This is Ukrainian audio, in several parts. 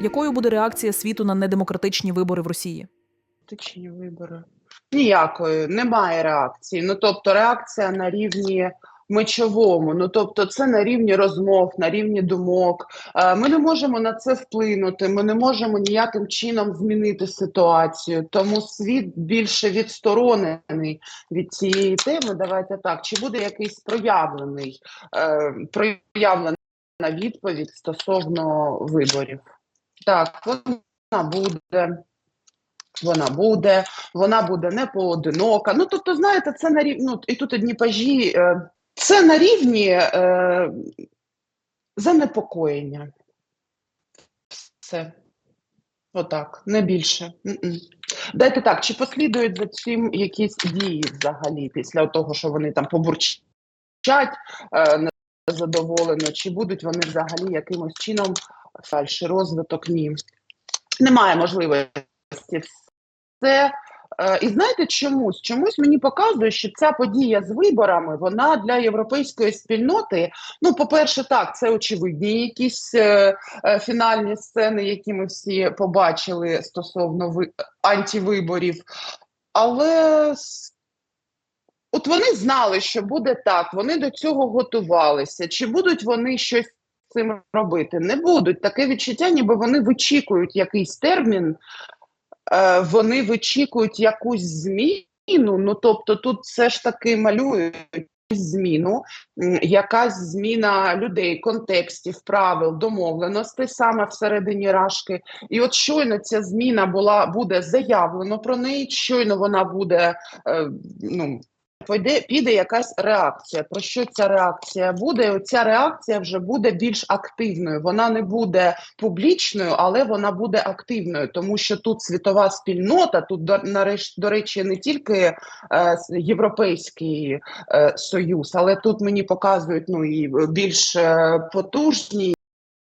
Якою буде реакція світу на недемократичні вибори в Росії? Демократичні вибори. Ніякої, немає реакції. Ну тобто, реакція на рівні мечовому. Ну тобто, це на рівні розмов, на рівні думок. Е, Ми не можемо на це вплинути. Ми не можемо ніяким чином змінити ситуацію. Тому світ більше відсторонений від цієї теми. Давайте так. Чи буде якийсь проявлений е, проявлена відповідь стосовно виборів? Так, вона буде. Вона буде, вона буде не поодинока. Ну, тобто, знаєте, це на рівні, ну, і тут одні пажі, е, це на рівні е, занепокоєння. Все. Отак, не більше. М-м. Дайте так, чи послідують за цим якісь дії взагалі, після того, що вони там побурчать е, незадоволено, чи будуть вони взагалі якимось чином далі розвиток? Ні. Немає можливості це. е, І знаєте чомусь? Чомусь мені показує, що ця подія з виборами вона для європейської спільноти. Ну, по-перше, так, це очевидні якісь е, е, фінальні сцени, які ми всі побачили стосовно ви... антивиборів. Але от вони знали, що буде так, вони до цього готувалися. Чи будуть вони щось з цим робити? Не будуть. Таке відчуття, ніби вони вичікують якийсь термін е, вони вичікують якусь зміну. Ну тобто, тут все ж таки малюють зміну, якась зміна людей, контекстів, правил, домовленостей саме всередині рашки. І от щойно ця зміна була буде заявлено про неї, щойно вона буде е, ну. Пойде, піде якась реакція. Про що ця реакція буде? Оця реакція вже буде більш активною. Вона не буде публічною, але вона буде активною, тому що тут світова спільнота, тут до речі, не тільки е, європейський е, союз, але тут мені показують ну і більш е, потужні.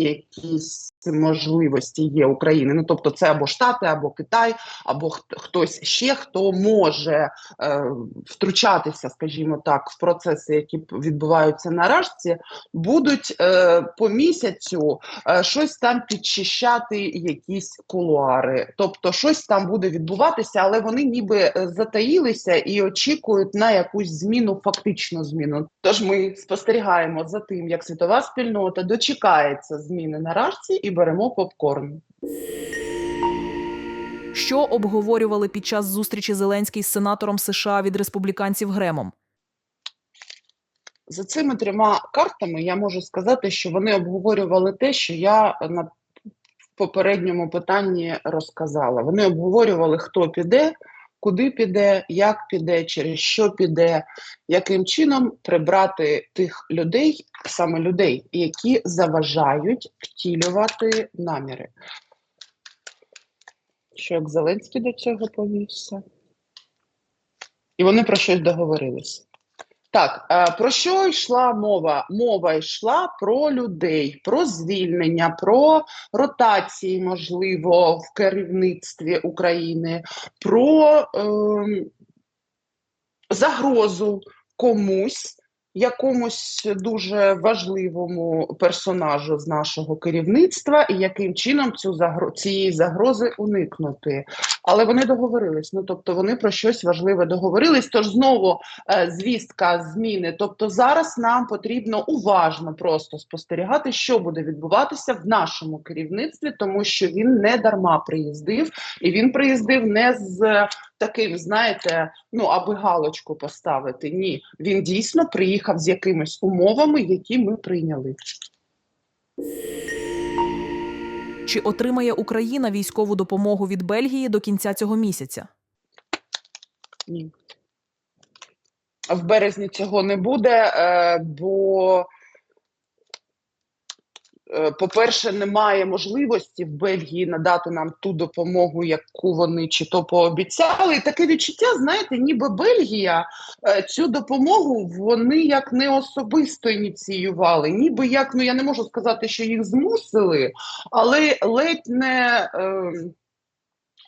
Якісь можливості є України. Ну тобто, це або Штати, або Китай, або хт- хтось ще хто може е, втручатися, скажімо так, в процеси, які відбуваються на рашці, будуть е, по місяцю е, щось там підчищати, якісь кулуари. Тобто, щось там буде відбуватися, але вони ніби е, затаїлися і очікують на якусь зміну, фактичну зміну. Тож ми спостерігаємо за тим, як світова спільнота дочекається зміни на рашці і беремо попкорн. Що обговорювали під час зустрічі Зеленський з сенатором США від республіканців Гремом? За цими трьома картами я можу сказати, що вони обговорювали те, що я на попередньому питанні розказала. Вони обговорювали, хто піде, куди піде, як піде, через що піде, яким чином прибрати тих людей, саме людей, які заважають втілювати наміри. Що як Зеленський до цього повівся? І вони про щось договорилися. Так, е, про що йшла мова? Мова йшла про людей, про звільнення, про ротації, можливо, в керівництві України, про ем, загрозу комусь, якомусь дуже важливому персонажу з нашого керівництва, і яким чином цю загро... цієї загрози уникнути. Але вони договорились. Ну тобто вони про щось важливе договорились. Тож знову е, звістка зміни. Тобто зараз нам потрібно уважно просто спостерігати, що буде відбуватися в нашому керівництві, тому що він не дарма приїздив, і він приїздив не з таким, знаєте, ну аби галочку поставити. Ні, він дійсно приїхав з якимись умовами, які ми прийняли. Чи отримає Україна військову допомогу від Бельгії до кінця цього місяця? Ні. В березні цього не буде, е, бо, по-перше, немає можливості в Бельгії надати нам ту допомогу, яку вони чи то пообіцяли. І таке відчуття, знаєте, ніби Бельгія е, цю допомогу вони як не особисто ініціювали, ніби як, ну я не можу сказати, що їх змусили, але ледь не. Е,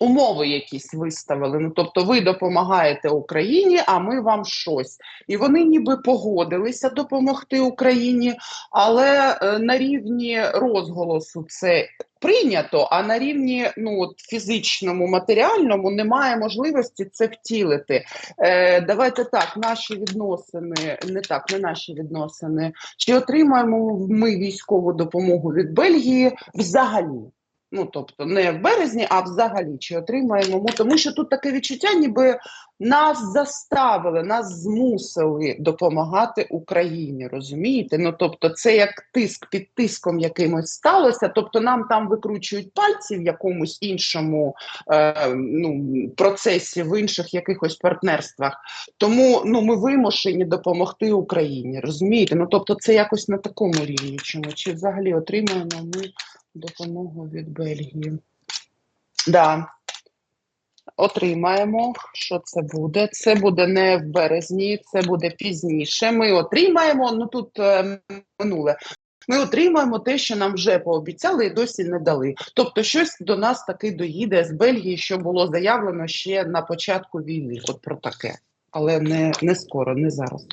умови якісь виставили. Ну тобто, ви допомагаєте Україні, а ми вам щось. І вони ніби погодилися допомогти Україні, але е, на рівні розголосу це прийнято, а на рівні ну от фізичному, матеріальному немає можливості це втілити. Е, давайте так, наші відносини, не так, не наші відносини. Чи отримаємо ми військову допомогу від Бельгії взагалі? Ну, тобто, не в березні, а взагалі чи отримаємо тому що тут таке відчуття, ніби нас заставили, нас змусили допомагати Україні. Розумієте? Ну тобто, це як тиск під тиском якимось сталося. Тобто, нам там викручують пальці в якомусь іншому е, ну, процесі, в інших якихось партнерствах. Тому ну ми вимушені допомогти Україні. Розумієте? Ну тобто, це якось на такому рівні. Чому чи взагалі отримаємо ми допомогу від Бельгії? Да. Отримаємо. Що це буде? Це буде не в березні, це буде пізніше. Ми отримаємо. Ну тут е, минуле. Ми отримаємо те, що нам вже пообіцяли і досі не дали. Тобто, щось до нас таки доїде з Бельгії, що було заявлено ще на початку війни. От про таке, але не, не скоро, не зараз.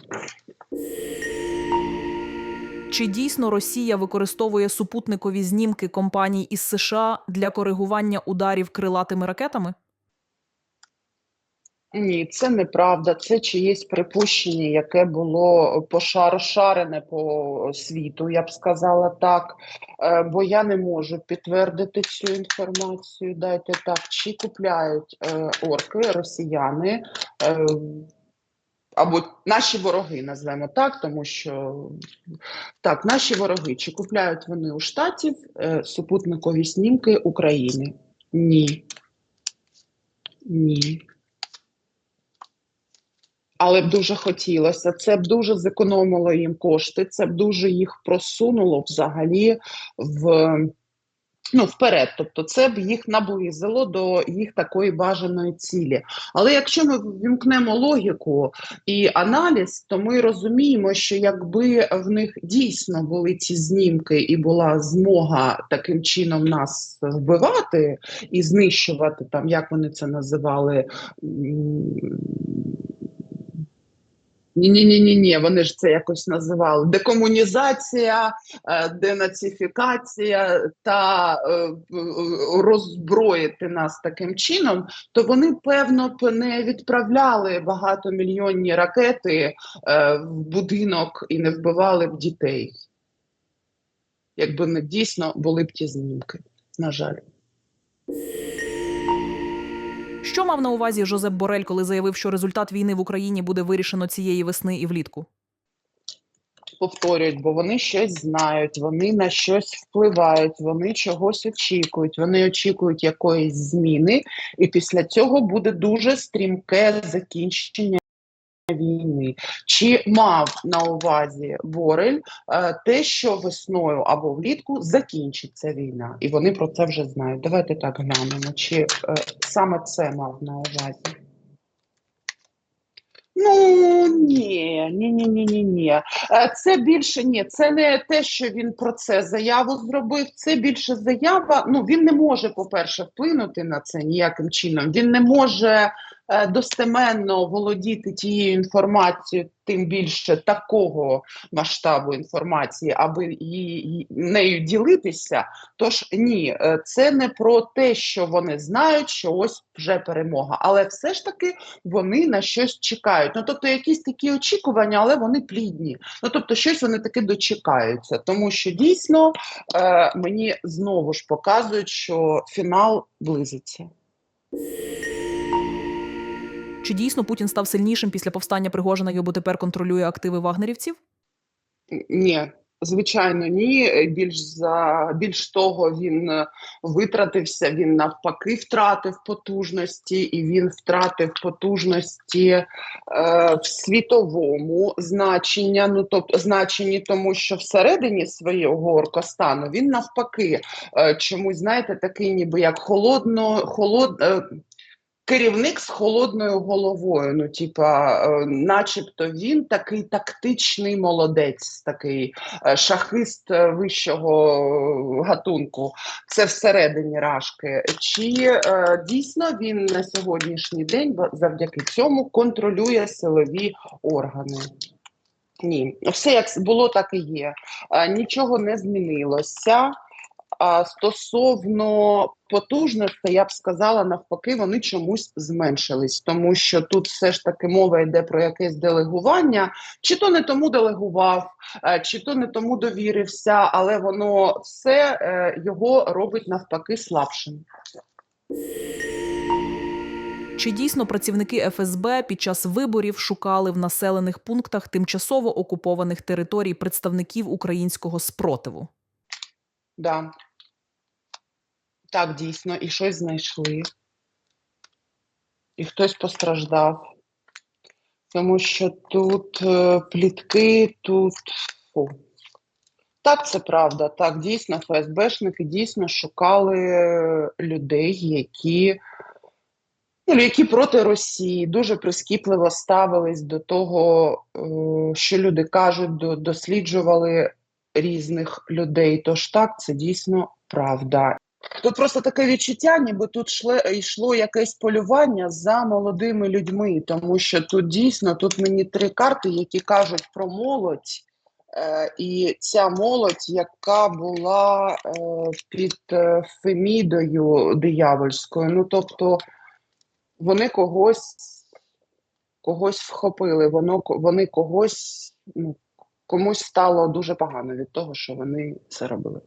Чи дійсно Росія використовує супутникові знімки компаній із США для коригування ударів крилатими ракетами? Ні, це неправда. Це чиєсь припущення, яке було пошар- розшарене по світу, я б сказала так. Е, бо я не можу підтвердити цю інформацію. Дайте так, чи купляють е, орки, росіяни. Або наші вороги назвемо так, тому що так, наші вороги чи купляють вони у штатів е, супутникові знімки України? Ні. Ні. Але б дуже хотілося. Це б дуже зекономило їм кошти, це б дуже їх просунуло взагалі в ну, вперед. Тобто, це б їх наблизило до їх такої бажаної цілі. Але якщо ми вімкнемо логіку і аналіз, то ми розуміємо, що якби в них дійсно були ці знімки і була змога таким чином нас вбивати і знищувати, там як вони це називали. Ні, ні, ні, ні, ні, вони ж це якось називали декомунізація, е, денацифікація та е, роззброїти нас таким чином, то вони певно не відправляли багатомільйонні ракети е, в будинок і не вбивали б дітей. Якби не дійсно були б ті знімки, на жаль. Що мав на увазі Жозеп Борель, коли заявив, що результат війни в Україні буде вирішено цієї весни і влітку? повторюють, бо вони щось знають, вони на щось впливають, вони чогось очікують, вони очікують якоїсь зміни, і після цього буде дуже стрімке закінчення. Війни чи мав на увазі Борель е, те, що весною або влітку закінчиться війна, і вони про це вже знають. Давайте так глянемо, чи е, саме це мав на увазі. Ну ні, ні, ні, ні, ні, ні. Е, Це більше ні, це не те, що він про це заяву зробив. Це більше заява. Ну він не може, по-перше, вплинути на це ніяким чином. Він не може достеменно володіти тією інформацією, тим більше такого масштабу інформації, аби її нею ділитися. Тож ні, е, це не про те, що вони знають, що ось вже перемога, але все ж таки вони на щось чекають. Ну тобто, якісь такі очікування, але вони плідні. Ну тобто, щось вони таки дочекаються, тому що дійсно е, мені знову ж показують, що фінал близиться. Чи дійсно Путін став сильнішим після повстання Пригожина і тепер контролює активи вагнерівців? Ні, звичайно, ні. Більш за більш того, він е, витратився. Він навпаки втратив потужності, і він втратив потужності е, в світовому значення. Ну тобто значенні, тому що всередині свого оркостану він навпаки е, чомусь знаєте, такий, ніби як холодно, холод. Е, керівник з холодною головою. Ну, типа, е, начебто він такий тактичний молодець, такий е, шахист е, вищого гатунку. Це всередині рашки. Чи дійсно він на сьогоднішній день завдяки цьому контролює силові органи? Ні, все як було, так і є. Нічого не змінилося. А стосовно потужностей, я б сказала, навпаки, вони чомусь зменшились, тому що тут все ж таки мова йде про якесь делегування, чи то не тому делегував, е, чи то не тому довірився, але воно все е, його робить навпаки слабшим. Чи дійсно працівники ФСБ під час виборів шукали в населених пунктах тимчасово окупованих територій представників українського спротиву? Да. Так, дійсно, і щось знайшли. І хтось постраждав. Тому що тут е, плітки, тут. Фу. Так, це правда. Так, дійсно, ФСБшники дійсно шукали людей, які, ну, які проти Росії дуже прискіпливо ставились до того, е, що люди кажуть, до, досліджували різних людей. Тож так, це дійсно правда. Тут просто таке відчуття, ніби тут шле, йшло якесь полювання за молодими людьми, тому що тут дійсно тут мені три карти, які кажуть про молодь. Е, і ця молодь, яка була е, під е, Фемідою диявольською. Ну, тобто вони когось, когось вхопили, воно, вони когось, ну, комусь стало дуже погано від того, що вони це робили.